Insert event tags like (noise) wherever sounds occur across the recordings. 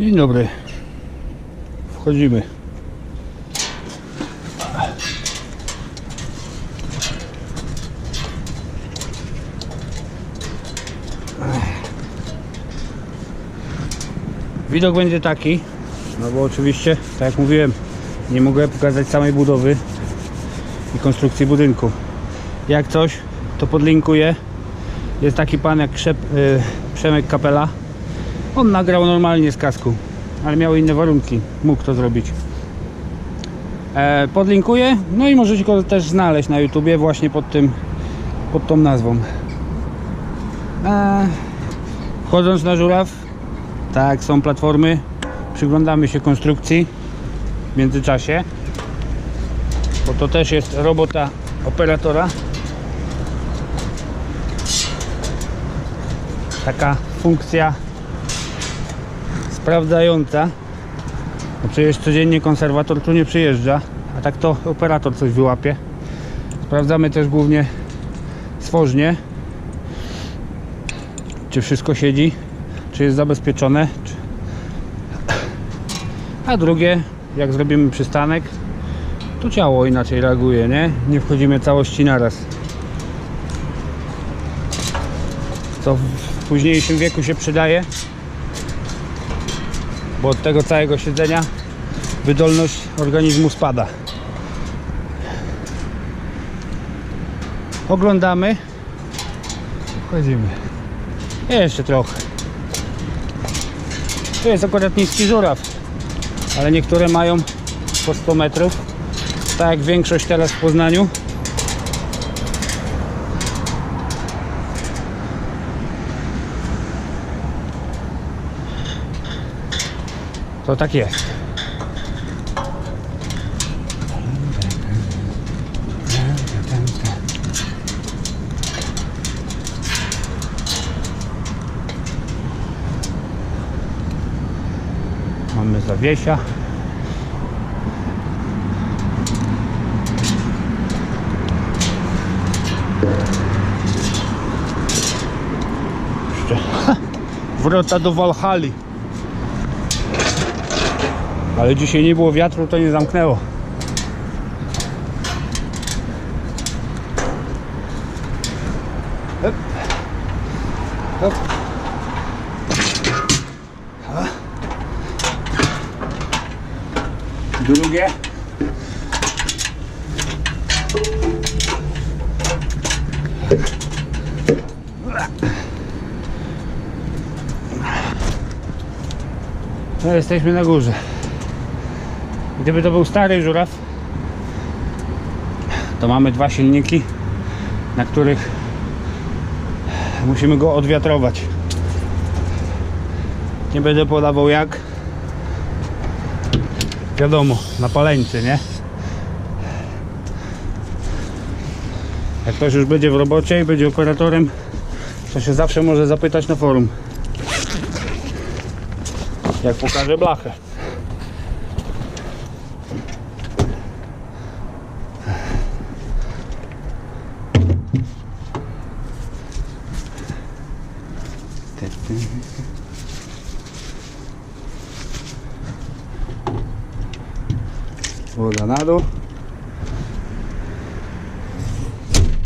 Dzień dobry. Wchodzimy. Widok będzie taki, no bo oczywiście, tak jak mówiłem, nie mogę pokazać samej budowy i konstrukcji budynku. Jak coś, to podlinkuję. Jest taki pan jak Krzep, y, Przemek Kapela. On nagrał normalnie z kasku, ale miał inne warunki. Mógł to zrobić. E, podlinkuję, no i możecie go też znaleźć na YouTubie właśnie pod tym, pod tą nazwą. E, wchodząc na żuraw, tak, są platformy. Przyglądamy się konstrukcji w międzyczasie, bo to też jest robota operatora. Taka funkcja sprawdzająca. Bo przecież codziennie konserwator tu nie przyjeżdża, a tak to operator coś wyłapie. Sprawdzamy też głównie stworznie, czy wszystko siedzi, czy jest zabezpieczone. Czy... A drugie, jak zrobimy przystanek, to ciało inaczej reaguje, nie? Nie wchodzimy całości naraz. Co w późniejszym wieku się przydaje, bo od tego całego siedzenia wydolność organizmu spada. Oglądamy. Wchodzimy. Jeszcze trochę. Tu jest akurat niski żuraw, ale niektóre mają po 100 metrów. Tak jak większość teraz w Poznaniu. To tak jest. Mamy zawiesia. (laughs) Wrota do Walhali. Ale dzisiaj nie było wiatru, to nie zamknęło. Drugie. No jesteśmy na górze. Gdyby to był stary żuraw, to mamy dwa silniki, na których musimy go odwiatrować. Nie będę podawał jak. Wiadomo, na paleńcy, nie? Jak ktoś już będzie w robocie i będzie operatorem, to się zawsze może zapytać na forum. Jak pokażę blachę. Woda na dół.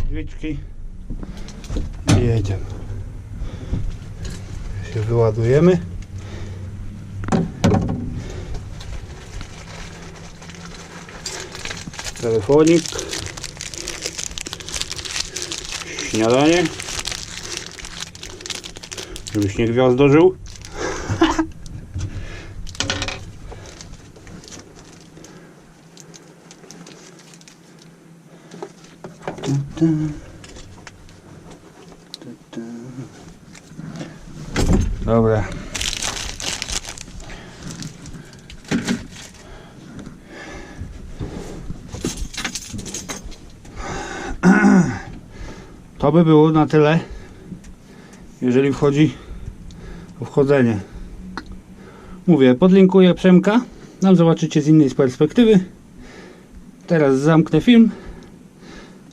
Drzwiczki. I jedziemy. Się wyładujemy. Telefonik. Śniadanie. Żebyś nie gwiazdożył. (laughs) Dobra. To by było na tyle, jeżeli wchodzi o wchodzenie. Mówię, podlinkuję Przemka, tam zobaczycie z innej perspektywy. Teraz zamknę film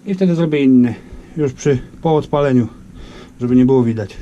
i wtedy zrobię inny, już przy po odpaleniu, żeby nie było widać.